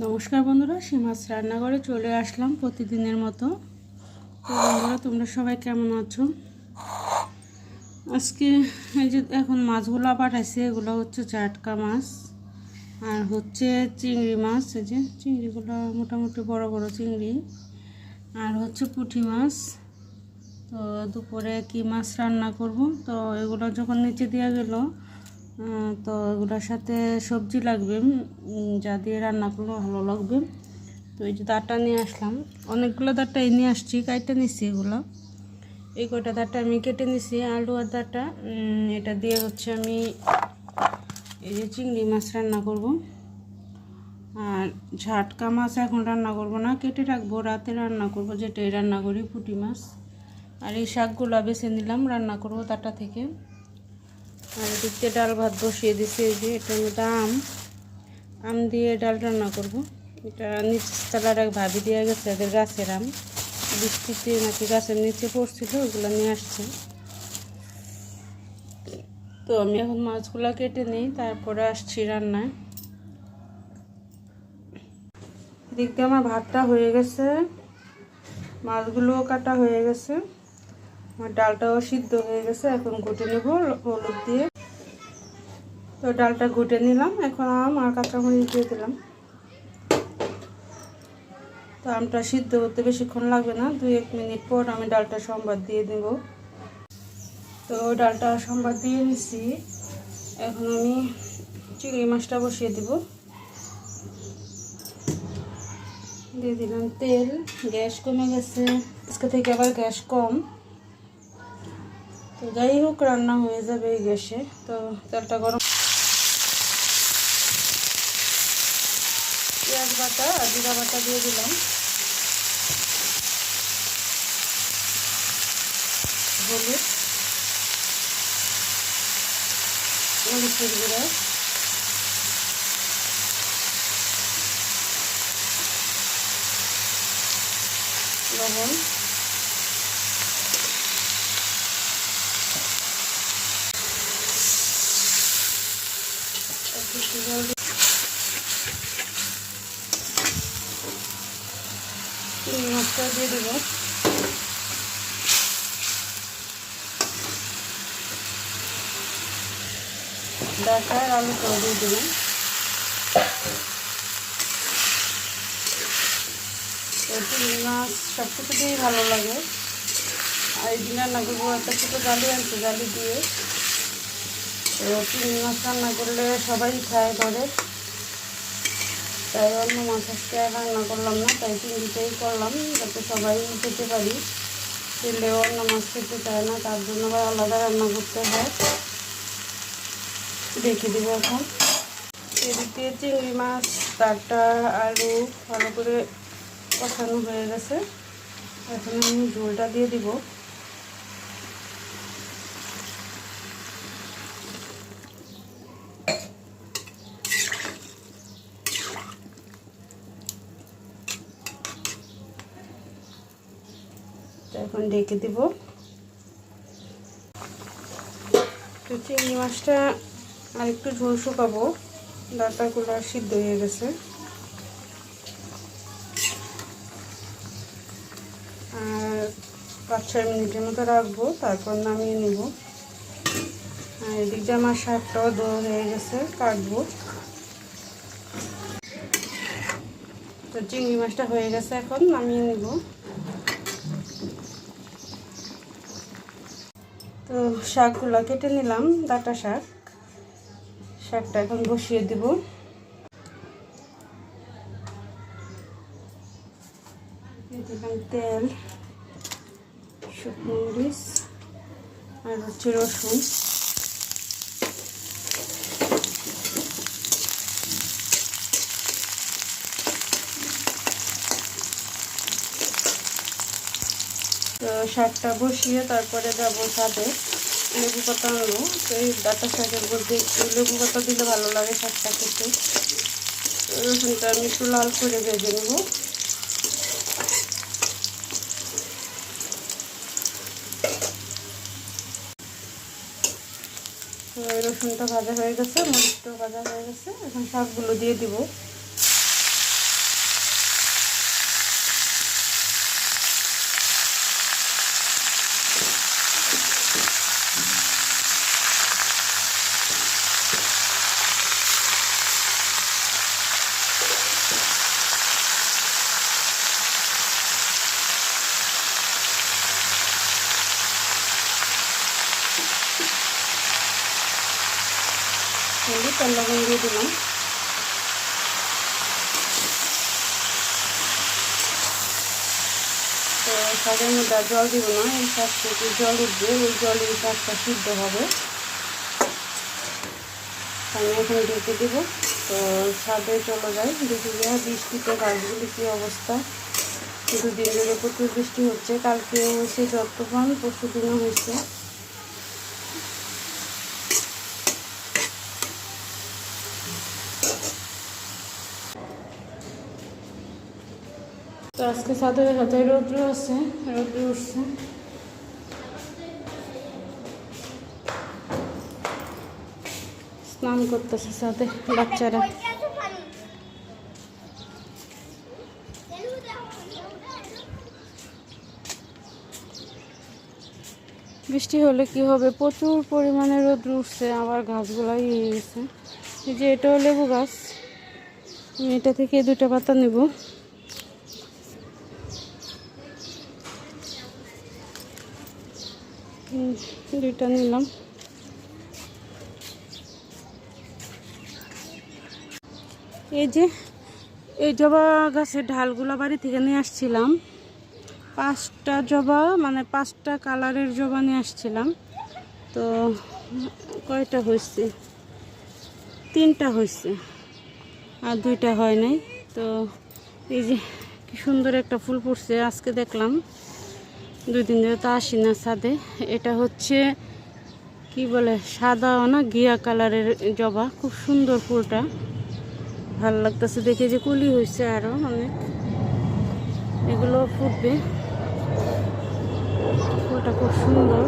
নমস্কার বন্ধুরা, সীমাস রান্নাঘরে চলে আসলাম প্রতিদিনের মতো। তো বন্ধুরা, তোমরা সবাই কেমন আছো? আজকে এই যে এখন মাছগুলো পাঠাইছে, এগুলো হচ্ছে চাটকা মাছ আর হচ্ছে চিংড়ি মাছ। এই যে চিংড়িগুলো মোটামুটি বড় বড় চিংড়ি আর হচ্ছে পুঁটি মাছ। তো দুপুরে কি মাছ রান্না করব? তো এগুলো যখন নিচে দেওয়া গেল তো এগুলোর সাথে সবজি লাগবে যা দিয়ে রান্না করলে ভালো লাগবে। তো এই যে দাঁড়টা নিয়ে আসলাম, অনেকগুলো দাঁড়টা নিয়ে আসছি, কাইটা নিচ্ছি এগুলো। এই কটা দাঁড়টা আমি কেটে নিছি, আলু আর দাঁড়টা এটা দিয়ে হচ্ছে আমি এই যে চিংড়ি মাছ রান্না করব। আর ঝাটকা মাছ এখন রান্না করব না, কেটে রাখব, রাতে রান্না করব, যেটাই রান্না করি, পুঁটি মাছ। আর এই শাকগুলো বেছে নিলাম, রান্না করব তাটা থেকে। আর এদিকে ডাল ভাত বসিয়ে দিছি, এই যে এটার মধ্যে আম। আম দিয়ে ডাল রান্না করব। এটা নিচে তলার এক ভাবি দিয়ে গেছে, এদের গাছের আম। বৃষ্টিতে নাকি গাছের নিচে পড়ছিল, ওগুলো নিয়ে আসছে। তো আমি এখন মাছগুলো কেটে নিই, তারপরে আসছি রান্নায়। এদিক আমার ভাতটা হয়ে গেছে। মাছগুলোও কাটা হয়ে গেছে। আমার ডালটাও সিদ্ধ হয়ে গেছে, এখন ঘুটে নেব হলুদ দিয়ে। তো ডালটা ঘুটে নিলাম, এখন আম আর কাঁচামরিচ দিয়ে দিলাম। তো আমটা সিদ্ধ করতে বেশিক্ষণ লাগবে না, দুই এক মিনিট পর আমি ডালটা সম্বাদ দিয়ে দেব। তো ডালটা সম্বাদ দিয়ে নিছি, এখন আমি চিংড়ি মাছটা বসিয়ে দেব। দিয়ে দিলাম তেল, গ্যাস কমে গেছে, আজকে থেকে আবার গ্যাস কম। তো যাই হোক রান্না হয়ে যাবে, এই গ্যাসে। তো তেলটা গরম পেঁয়াজ বাটা আর জিরা বাটা দিয়ে দিলাম। লবণ। জল দিয়ে দেবো। দিয়ে দেবো। চিংড়ি মাছ সব কিছু দিয়েই ভালো লাগে। আর এই দিন রান্না করব একটা ছোটো জালি আনছে জালি দিয়ে চিংড়ি মাছ রান্না করলে সবাই খায় ঘরে। তাই অন্য মাছ আজকে রান্না করলাম না, তাই চিংড়িটাই করলাম যাতে সবাই খেতে পারি। খেলে অন্য মাছ খেতে চায় না, তার জন্য আবার আলাদা রান্না করতে হয়। রেখে দেবো এখন। এদিকে চিংড়ি মাছ তারটা আলু ভালো করে কষানো হয়ে গেছে। এখন আমি ঝোলটা দিয়ে দিব। এখন ডেকে দিব। তো চিংড়ি মাছটা আর একটু ঝোল শুকাবো, ডাটাগুলো সিদ্ধ হয়ে গেছে। আর পাঁচ ছয় মিনিটের মতো রাখব, তারপর নামিয়ে নিব। আর এদিক দিয়ে আমার শাকটাও দো হয়ে গেছে, কাটবো। তো চিংড়ি মাছটা হয়ে গেছে এখন, নামিয়ে নিব। তো শাকগুলো কেটে নিলাম, ডাটা শাক। শাকটা এখন বসিয়ে দিব। দিলাম তেল, শুকনো মরিচ, আর হচ্ছে রসুন তো শাকটা বসিয়ে তারপরে যাব ছাদে লেবু পাতা আনব তো এই ডাটা শাকের মধ্যে একটু লেবু পাতা দিলে ভালো লাগে শাকটা খেতে। রসুনটা আমি একটু লাল করে ভেজে নেব। রসুনটা ভাজা হয়ে গেছে, মরিচটাও ভাজা হয়ে গেছে। এখন শাকগুলো দিয়ে দিব। তেল লবণ দিয়ে দিলাম। তো শাকের মধ্যে আর জল দিব না, এই শাক থেকে জল উঠবে, ওই জলে এই শাকটা সিদ্ধ হবে। আমি এখন ঢেকে দেবো। তো ছাদে চলে যাই, দেখি যে বৃষ্টিতে গাছগুলি কী অবস্থা। দুদিন ধরে প্রচুর বৃষ্টি হচ্ছে কালকে হয়েছে যতক্ষণ পরশু দিনও হয়েছে। আজকে দেখা যায় রৌদ্র আছে, রৌদ্র উঠছে। স্নান করতেছে সাথে বাচ্চারা। বৃষ্টি হলে কি হবে? প্রচুর পরিমাণে রোদ উঠছে, আবার গাছগুলো ইয়ে গেছে এই যে এটাও লেবু গাছ এটা থেকে দুটো পাতা নেব। দুইটা নিলাম। এই যে, এই জবা গাছের ঢালগুলো বাড়ি থেকে নিয়ে আসছিলাম। পাঁচটা জবা মানে পাঁচটা কালারের জবা নিয়ে আসছিলাম। তো কয়টা হয়েছে তিনটা হয়েছে আর দুইটা হয় নাই। তো এই যে, কি সুন্দর একটা ফুল পড়ছে, আজকে দেখলাম। দুই দিন ধরে তো আসি না ছাদে। এটা হচ্ছে, কি বলে, সাদা না গিয়া কালারের জবা। খুব সুন্দর ফুলটা। ভালো লাগতেছে দেখে যে কুলি হয়েছে আরও অনেক। এগুলো ফুটবে। ফুলটা খুব সুন্দর।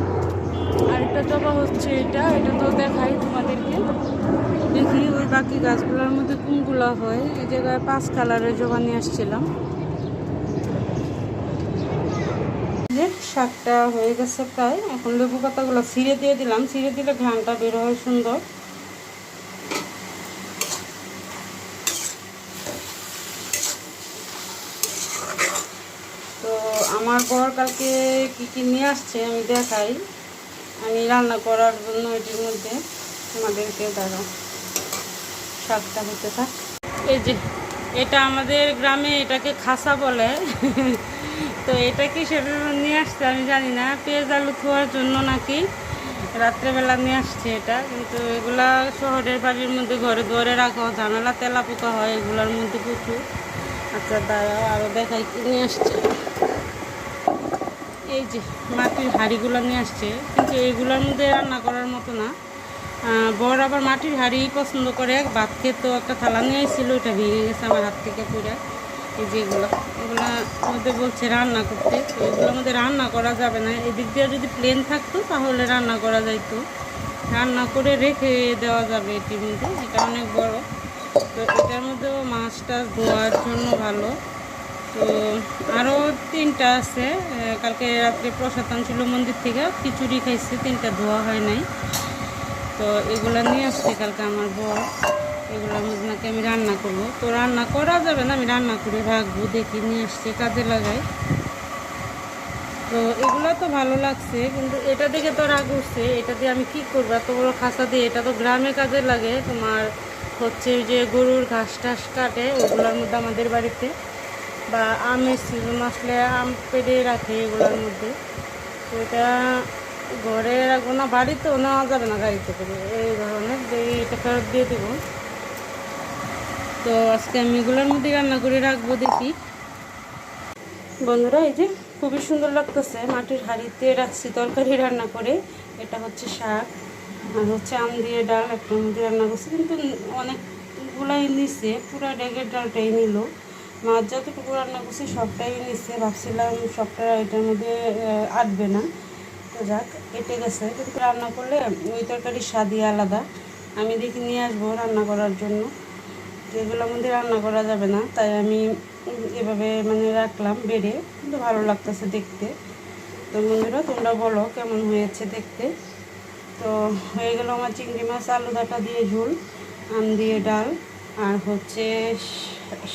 আর এটা জবা হচ্ছে এটা এটা তো দেখাই তোমাদেরকে। দেখি ওই বাকি গাছগুলোর মধ্যে কোনগুলো হয়। এই জায়গায় পাঁচ কালারের জবা নিয়ে আসছিলাম যে শাকটা হয়ে গেছে প্রায়। এখন লেবু পাতাগুলো ছিঁড়ে দিয়ে দিলাম। ছিঁড়ে দিলে ঘ্রানটা বের হয় সুন্দর। তো আমার বর কালকে কী কী নিয়ে আসছে আমি দেখাই। আমি রান্না করার জন্য এটির মধ্যে আমাদেরকে দাঁড়াও। শাকটা হতে থাক। এই যে, এটা আমাদের গ্রামে এটাকে খাসা বলে। তো এটা কি সেটা নিয়ে আসছে আমি জানি না। পেঁয়াজ আলু খোয়ার জন্য নাকি রাত্রেবেলা নিয়ে আসছে এটা। কিন্তু এগুলা শহরের বাড়ির মধ্যে ঘরে ঘরে রাখা ঝামেলা তেলা পোকা হয় এগুলোর মধ্যে প্রচুর। আচ্ছা দাঁড়াও আরও দেখাই নিয়ে আসছে। এই যে মাটির হাঁড়িগুলো নিয়ে আসছে। কিন্তু এইগুলোর মধ্যে রান্না করার মতো না। বর আবার মাটির হাঁড়ি পছন্দ করে। ভাত খেতো, একটা থালা নিয়ে এসেছিল ওটা ভেঙে গেছে আমার হাত থেকে পুরো। এই যে এগুলো মধ্যে বলছে রান্না করতে, তো এগুলোর মধ্যে রান্না করা যাবে না। এদিক দিয়ে যদি প্লেন থাকতো, তাহলে রান্না করা যাইতো। রান্না করে রেখে দেওয়া যাবে এটির মধ্যে এটা অনেক বড়। তো এটার মধ্যেও মাছ টাছ ধোয়ার জন্য ভালো। তো আরও তিনটা আছে কালকে রাত্রে প্রসাদ ছিল মন্দির থেকে, খিচুড়ি খাইছে, তিনটা ধোয়া হয় নাই। তো এগুলো নিয়ে আসছে কালকে আমার বর। মধ্যে নাকি আমি রান্না করব। তো রান্না করা যাবে না, আমি রান্না করে রাখব, দেখি নিয়ে আসছে, কাজে লাগাই। তো এগুলো তো ভালো লাগছে, কিন্তু এটা দেখে তো রাগ উঠছে, এটা দিয়ে আমি কি করব? এত বড় খাসা দিয়ে, এটা তো গ্রামে কাজে লাগে। তোমার হচ্ছে যে গরুর ঘাস টাস কাটে, ওগুলোর মধ্যে আমাদের বাড়িতে। বা আমের সিজন আসলে আম পেড়ে রাখে এগুলোর মধ্যে। তো এটা ঘরে রাখব না, বাড়িতেও নেওয়া যাবে না গাড়িতে করে, এই ধরনের, যে এটা ফেরত দিয়ে দেবো। তো আজকে আমি এগুলোর মধ্যে রান্না করে রাখব দেখি। বন্ধুরা, এই যে খুবই সুন্দর লাগতেছে। মাটির হাঁড়িতে রাখছি তরকারি রান্না করে। এটা হচ্ছে শাক আর হচ্ছে আম দিয়ে ডাল একটা মধ্যে রান্না করছি। কিন্তু অনেকগুলাই নিছে, পুরো ডেগের ডালটাই নিল। মাছ যতটুকু রান্না করছি সবটাই নিচ্ছে ভাবছিলাম সবটা এটার মধ্যে আটবে না। তো যাক, এটে গেছে। কিন্তু রান্না করলে ওই তরকারির স্বাদই আলাদা। আমি দেখি নিয়ে আসব রান্না করার জন্য। তো এগুলোর মধ্যে রান্না করা যাবে না, তাই আমি এভাবে মানে রাখলাম বেড়ে, কিন্তু ভালো লাগতেছে দেখতে। তো বন্ধুরা, তোমরা বলো কেমন হয়েছে দেখতে? তো হয়ে গেল আমার চিংড়ি মাছ, আলু ডাটা দিয়ে ঝোল, আম দিয়ে ডাল, আর হচ্ছে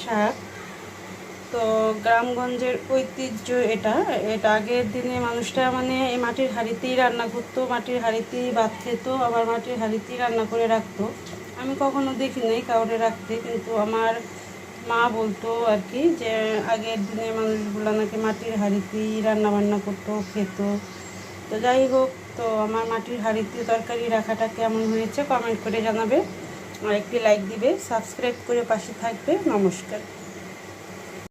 শাক। তো গ্রামগঞ্জের ঐতিহ্য এটা এটা আগের দিনে মানুষটা মানে এই মাটির হাঁড়িতেই রান্না করতো, মাটির হাঁড়িতেই ভাত খেত, আবার মাটির হাঁড়িতেই রান্না করে রাখতো। আমি কখনো দেখি নাই কাউরে রাখতে, কিন্তু আমার মা বলতো আর কি যে আগের দিনে মানুষগুলো নাকি মাটির হাঁড়িতেই রান্না বান্না করতো, খেত। তো যাই হোক, তো আমার মাটির হাঁড়িতে তরকারি রাখাটা কেমন হয়েছে কমেন্ট করে জানাবে। আর একটি লাইক দিবে সাবস্ক্রাইব করে পাশে থাকবে। নমস্কার।